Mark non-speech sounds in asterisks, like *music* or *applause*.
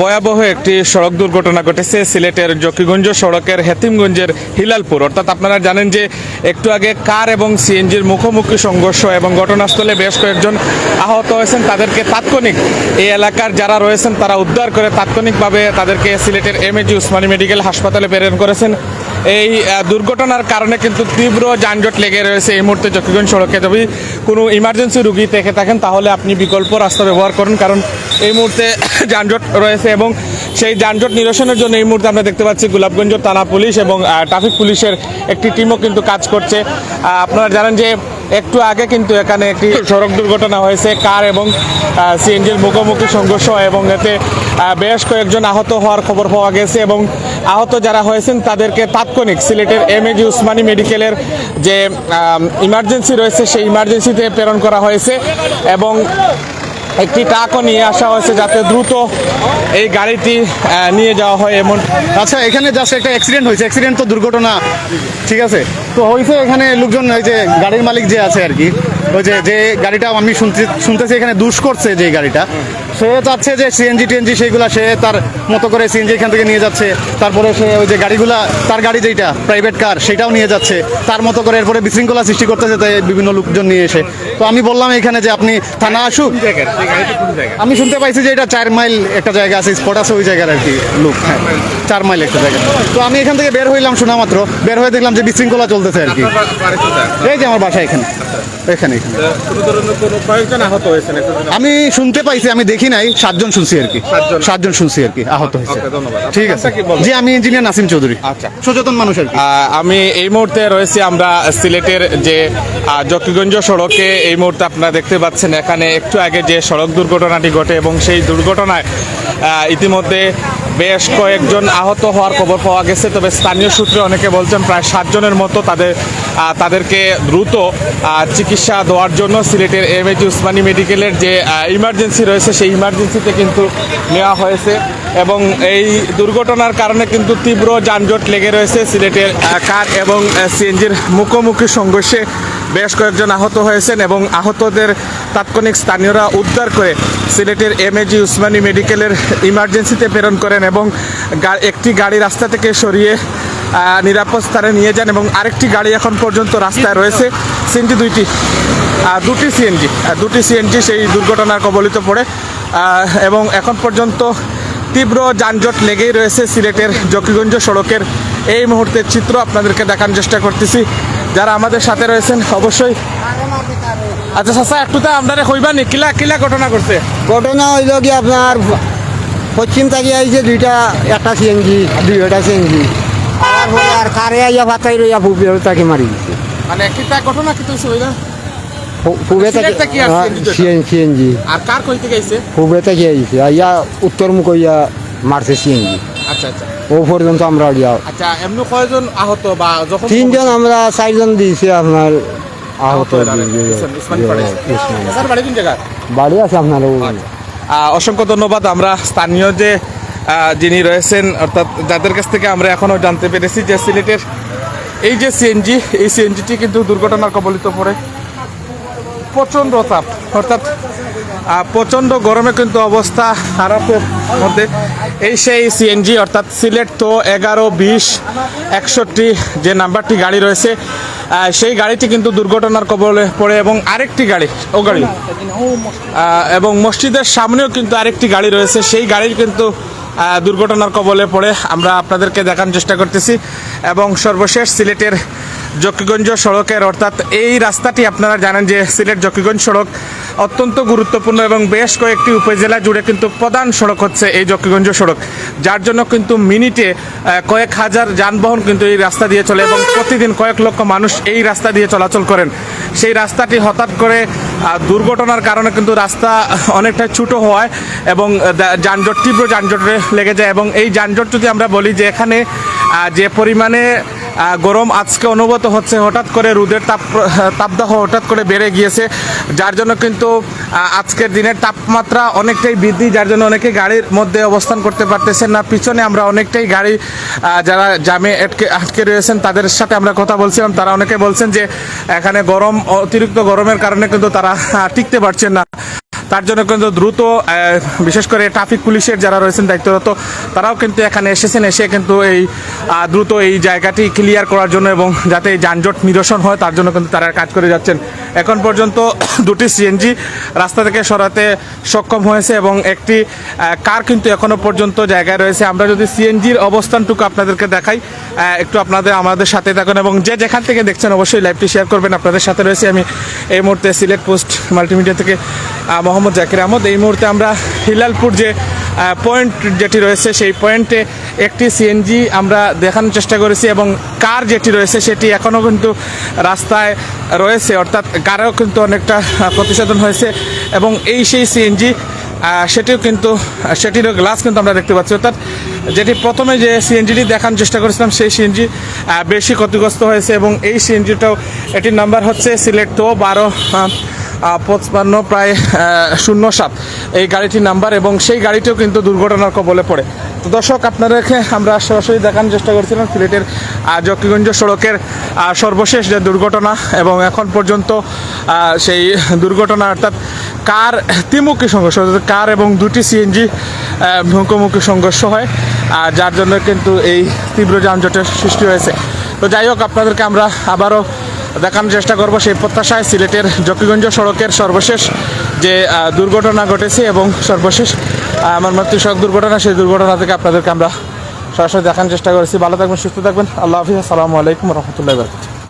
ভয়াবহ একটি সড়ক দুর্ঘটনা ঘটেছে সিলেটের জকিগঞ্জ সড়কের হেতিমগঞ্জের হিলালপুর। অর্থাৎ আপনারা জানেন যে একটু আগে কার এবং সিএনজির মুখোমুখি সংঘর্ষ এবং ঘটনাস্থলে বেশ কয়েকজন আহত হয়েছেন। তাদেরকে তাৎক্ষণিক এই এলাকার যারা রয়েছেন, তারা উদ্ধার করে তাৎক্ষণিকভাবে তাদেরকে সিলেটের M A G Osmani medical হাসপাতালে প্রেরণ করেছেন। এই দুর্ঘটনার কারণে কিন্তু তীব্র যানজট লেগে রয়েছে এই মুহূর্তে জকিগঞ্জ সড়কে। যদি কোনো ইমার্জেন্সি রুগী থেকে থাকেন, তাহলে আপনি বিকল্প রাস্তা ব্যবহার করুন, কারণ এই মুহূর্তে *coughs* যানজট রয়েছে এবং সেই যানজট নিরসনের জন্য এই মুহূর্তে আমরা দেখতে পাচ্ছি গোলাপগঞ্জ থানা পুলিশ এবং ট্রাফিক পুলিশের একটি টিমও কিন্তু কাজ করছে। আপনারা জানেন যে একটু আগে কিন্তু এখানে একটি সড়ক দুর্ঘটনা হয়েছে। কার এবং সিএনজির মুখোমুখি সংঘর্ষ এবং এতে বেশ কয়েকজন আহত হওয়ার খবর পাওয়া গেছে এবং আহত যারা হয়েছেন তাদেরকে তাৎক্ষণিক সিলেটের এমএজি উসমানী মেডিকেলের যে ইমার্জেন্সি রয়েছে সেই ইমার্জেন্সিতে প্রেরণ করা হয়েছে এবং একটি ট্রাকও নিয়ে আসা হয়েছে যাতে দ্রুত এই গাড়িটি নিয়ে যাওয়া হয় এমন। আচ্ছা এখানে জাস্ট একটা অ্যাক্সিডেন্ট হয়েছে। অ্যাক্সিডেন্ট তো দুর্ঘটনা, ঠিক আছে? তো হয়েছে এখানে লোকজন ওই যে গাড়ির মালিক যে আছে আর কি, ওই যে যে গাড়িটা আমি শুনতে, শুনতেছি এখানে দুষ করছে যে গাড়িটা। সে চাচ্ছে যে সিএনজি টিএনজি সেইগুলা সে তার মতো করে সিএনজি এখান থেকে নিয়ে যাচ্ছে। তারপরে সে ওই যে গাড়িগুলা তার গাড়ি যেটা প্রাইভেট কার সেটাও নিয়ে যাচ্ছে। তার মতো করে এরপরে বিশৃঙ্খলা সৃষ্টি করতেছে তাই বিভিন্ন লোকজন নিয়ে এসে। তো আমি বললাম এখানে যে আপনি থানা আসুক। আমি শুনতে পাইছি যে এটা চার মাইল একটা জায়গা আছে স্পট আছে ওই জায়গার আর কি লোক। হ্যাঁ চার মাইল। একটা জায়গা। তো আমি এখান থেকে বের হইলাম শোনা মাত্র বের হয়ে দেখলাম যে বিশৃঙ্খলা চলতেছে আর কি। এই যে আমার বাসা এখানে। এখানে এখানে। আমি শুনতে পাইছি আমি দেখি নাই সাতজন শুনছি আর কি। সাতজন। শুনছি আর কি আহত হয়েছে। ঠিক আছে। বলবেন? জি আমি ইঞ্জিনিয়ার নাসিম চৌধুরী। আচ্ছা। সচেতন মানুষ আর কি। আমি এই মুহূর্তে রয়েছি আমরা সিলেটের যে জকিগঞ্জ সড়কে। এই মুহূর্তে আপনারা দেখতে পাচ্ছেন এখানে একটু আগে যে সড়ক দুর্ঘটনাটি ঘটে এবং সেই দুর্ঘটনায় আহ, ইতিমধ্যে বেশ কয়েকজন আহত হওয়ার খবর পাওয়া গেছে। তবে স্থানীয় সূত্রে অনেকে বলছেন প্রায় সাতজনের মতো তাদের তাদেরকে দ্রুত চিকিৎসা দেওয়ার জন্য সিলেটের এমএজি উসমানী মেডিকেলের যে ইমার্জেন্সি রয়েছে, সেই ইমার্জেন্সিতে কিন্তু নেওয়া হয়েছে। এবং এই দুর্ঘটনার কারণে কিন্তু তীব্র যানজট লেগে রয়েছে সিলেটের কার এবং সিএনজির মুখোমুখি সংঘর্ষে বেশ কয়েকজন আহত হয়েছেন এবং আহতদের তাৎক্ষণিক স্থানীয়রা উদ্ধার করে সিলেটের এমএজি উসমানী মেডিকেলের ইমার্জেন্সিতে প্রেরণ করেন এবং একটি গাড়ি রাস্তা থেকে সরিয়ে নিরাপদ স্থানে নিয়ে যান এবং আরেকটি গাড়ি এখন পর্যন্ত রাস্তায় রয়েছে, সিএনজি দুইটি। দুটি সিএনজি দুটি সিএনজি সেই দুর্ঘটনার কবলিত পড়ে। এবং এখন পর্যন্ত তীব্র যানজট লেগেই রয়েছে সিলেটের জকিগঞ্জ সড়কের। এই মুহূর্তের চিত্র আপনাদেরকে দেখানোর চেষ্টা করতেছি। যারা আমাদের সাথে রয়েছেন, অবশ্যই। আচ্ছা চাচা একটু তো আপনারা কইবা নি, কিলা কিলা ঘটনা করছে ঘটনা হইল কি আপনার, পশ্চিম থেকে আইছে দুইটা, একটা সিএনজি, দুইটা সিএনজি। তারপরে আর কারে আইয়া ফাতাই রইয়া ফুবে তাকে মারি দিছে। মানে কিতা ঘটনা কি তুই না? ফুবে থেকে আর? সিএনজি। কার কইতে গেছে? ফুবে থেকে আইছে আইয়া উত্তর মুখ হইয়া মারছে সিএনজি। আচ্ছা আচ্ছা। ও পর্যন্ত আমরা আচ্ছা এমনি কয়জন আহত বা যখন তিনজন আমরা চারজন দিয়েছি আপনার আহত হয়ে বাড়ি আছে আপনার অসংখ্য ধন্যবাদ। আমরা স্থানীয় যে যিনি রয়েছেন, অর্থাৎ যাদের কাছ থেকে আমরা এখনও জানতে পেরেছি যে সিলেটের এই যে সিএনজি এই সিএনজিটি কিন্তু দুর্ঘটনার কবলিত পড়ে প্রচণ্ড তাপ, অর্থাৎ প্রচণ্ড গরমে কিন্তু অবস্থা খারাপের মধ্যে। এই সেই সিএনজি অর্থাৎ সিলেট তো এগারো, বিশ, একষট্টি যে নাম্বারটি গাড়ি রয়েছে সেই গাড়িটি কিন্তু দুর্ঘটনার কবলে পড়ে এবং আরেকটি গাড়ি, ও গাড়ি এবং মসজিদের সামনেও কিন্তু আরেকটি গাড়ি রয়েছে। সেই গাড়ির কিন্তু দুর্ঘটনার কবলে পড়ে আমরা আপনাদেরকে দেখানোর চেষ্টা করতেছি। এবং সর্বশেষ সিলেটের জকিগঞ্জ সড়কের, অর্থাৎ এই রাস্তাটি আপনারা জানেন যে সিলেট জকিগঞ্জ সড়ক অত্যন্ত গুরুত্বপূর্ণ এবং বেশ কয়েকটি উপজেলা জুড়ে কিন্তু প্রধান সড়ক হচ্ছে এই জকিগঞ্জ সড়ক, যার জন্য কিন্তু মিনিটে কয়েক হাজার যানবাহন কিন্তু এই রাস্তা দিয়ে চলে এবং প্রতিদিন কয়েক লক্ষ মানুষ এই রাস্তা দিয়ে চলাচল করেন। সেই রাস্তাটি হঠাৎ করে দুর্ঘটনার কারণে কিন্তু রাস্তা অনেকটা ছোটো হওয়ায় এবং যানজট, তীব্র যানজটে লেগে যায় এবং এই যানজট যদি আমরা বলি যে এখানে যে পরিমাণে গরম আজকে অনুভূত হচ্ছে, হঠাৎ করে রোদের তাপ, তাপদাহ হঠাৎ করে বেড়ে গিয়েছে, যার জন্য কিন্তু আজকের দিনের তাপমাত্রা অনেকটাই বৃদ্ধি, যার জন্য অনেকে গাড়ির মধ্যে অবস্থান করতে পারতেছেন না। পিছনে আমরা অনেকটাই গাড়ি যারা জামে আটকে আটকে রয়েছেন, তাদের সাথে আমরা কথা বলছিলাম। তারা অনেকে বলছেন যে, এখানে গরম, অতিরিক্ত গরমের কারণে কিন্তু তারা টিকতে পারছেন না। তার জন্য কিন্তু দ্রুত বিশেষ করে ট্রাফিক পুলিশের যারা রয়েছেন দায়িত্বরত, তারাও কিন্তু এখানে এসেছেন, এসে কিন্তু এই দ্রুত এই জায়গাটি ক্লিয়ার করার জন্য এবং যাতে যানজট নিরসন হয়, তার জন্য কিন্তু তারা কাজ করে যাচ্ছেন। এখন পর্যন্ত *coughs* দুটি সিএনজি রাস্তা থেকে সরাতে সক্ষম হয়েছে এবং একটি কার কিন্তু এখনও পর্যন্ত জায়গায় রয়েছে। আমরা যদি সিএনজির অবস্থানটুকু আপনাদেরকে দেখাই একটু আপনাদের, আমাদের সাথে থাকুন এবং যে যেখান থেকে দেখছেন অবশ্যই লাইভটি শেয়ার করবেন। আপনাদের সাথে রয়েছে আমি এই মুহূর্তে সিলেট পোস্ট মাল্টিমিডিয়া থেকে মোহাম্মদ জাকির আহমদ। এই মুহূর্তে আমরা হিলালপুর যে পয়েন্ট যেটি রয়েছে, সেই পয়েন্টে একটি সিএনজি আমরা দেখানোর চেষ্টা করেছি এবং কার যেটি রয়েছে, সেটি এখনও কিন্তু রাস্তায় রয়েছে। অর্থাৎ কারও কিন্তু অনেকটা ক্ষতিসাধন হয়েছে এবং এই সেই সিএনজি সেটিও কিন্তু, সেটিরও গ্লাস কিন্তু আমরা দেখতে পাচ্ছি। অর্থাৎ যেটি প্রথমে যে সিএনজিটি দেখানোর চেষ্টা করেছিলাম, সেই সিএনজি বেশি ক্ষতিগ্রস্ত হয়েছে এবং এই সিএনজিটাও এটির নাম্বার হচ্ছে সিলেট তো বারো পঁচপান্ন, প্রায় শূন্য সাত এই গাড়িটির নাম্বার এবং সেই গাড়িটিও কিন্তু দুর্ঘটনার কবলে পড়ে। তো দর্শক, আপনাদেরকে আমরা সরাসরি দেখানোর চেষ্টা করছিলাম সিলেটের জকিগঞ্জ সড়কের সর্বশেষ যে দুর্ঘটনা এবং এখন পর্যন্ত সেই দুর্ঘটনা অর্থাৎ কার ত্রিমুখী সংঘর্ষ কার এবং দুটি সিএনজি মুখোমুখি সংঘর্ষ হয় যার জন্য কিন্তু এই তীব্র যানজটের সৃষ্টি হয়েছে। তো যাই হোক, আপনাদেরকে আমরা আবারও দেখানোর চেষ্টা করব সেই প্রত্যাশায় সিলেটের জকিগঞ্জ সড়কের সর্বশেষ যে দুর্ঘটনা ঘটেছে এবং সর্বশেষ আমার মাতৃ সড়ক দুর্ঘটনা, সেই দুর্ঘটনা থেকে আপনাদেরকে আমরা সরাসরি দেখানোর চেষ্টা করেছি। ভালো থাকবেন, সুস্থ থাকবেন। আল্লাহ হাফিজ। আসসালামু আলাইকুম রহমতুল্লাহ